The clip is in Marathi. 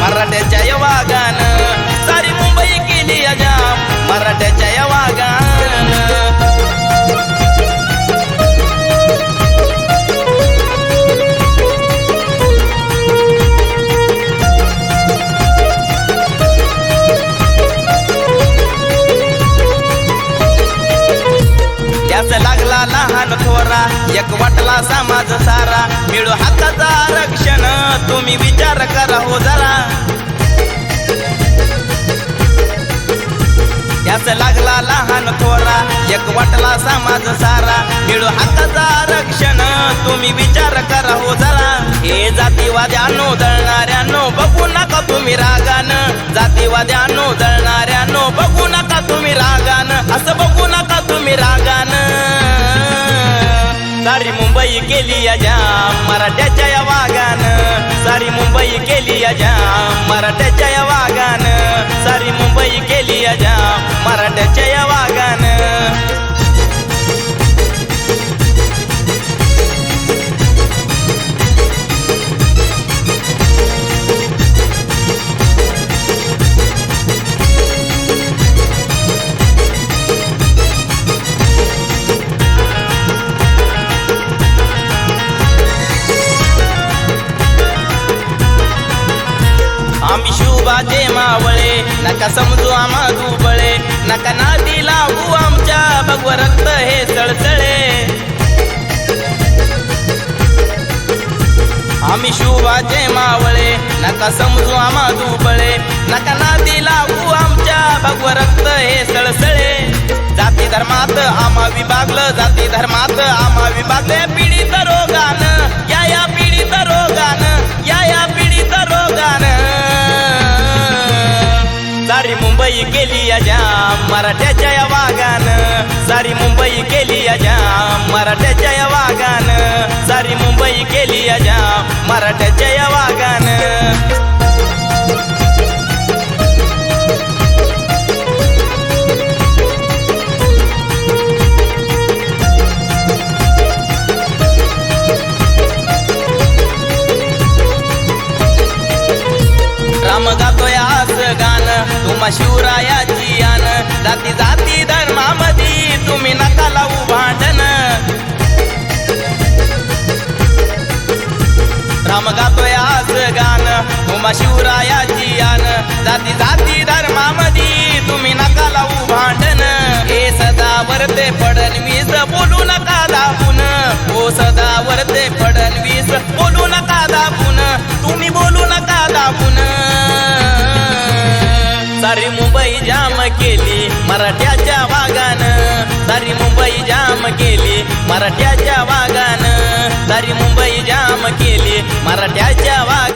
मराठ्याच्या वागानं समाज सारा. मिळू हक्काचं आरक्षण तुम्ही विचार करा हो जरा. त्यास लागला लहान थोरा एक वाटला समाज सारा. मिळू हक्काचं आरक्षण तुम्ही विचार करा हो जरा. हे जातीवाद्यानो दळणाऱ्यानो बघू नका तुम्ही रागान. जातीवाद्यानो दळणाऱ्यानो बघू नका तुम्ही रागान. असं बघू नका मुंबई केली जाम. मराठ्याच्या या वागान सारी मुंबई केली या जाम. मराठ्याच्या या वागान सारी नका समजू आम्हा दुबळे नका नादी लावू आमच्या भगव रक्त हे चळचळे आम्ही शुभाचे मावळे. नका समजू आम्हा दुबळे नका नादी लावू आमच्या भगव रक्त हे सळसळे. जाती धर्मात आम्हा विभागलं जाती धर्मात आम्हा विभागले सारी मुंबई केली या मराठ्याच्या या वागानं सारी मुंबई केली या मराठ्याच्या या वागानं सारी मुंबई केली या मराठ्या मराठ्याच्या राम गातोय आज गाणं उमा शिवरायाची आन जाती जाती धर्मामधी तुम्ही नका लावू भांडण. हे सदा वरते फडणवीस बोलू नका दाबून. हो सदा वरते फडणवीस बोलू नका दाबून. तुम्ही बोलू नका दाबून. सारी मुंबई जाम केली मराठ्याच्या वागानं सारी मुंबई जाम केली मराठ्याच्या मराठ्याच्या वाग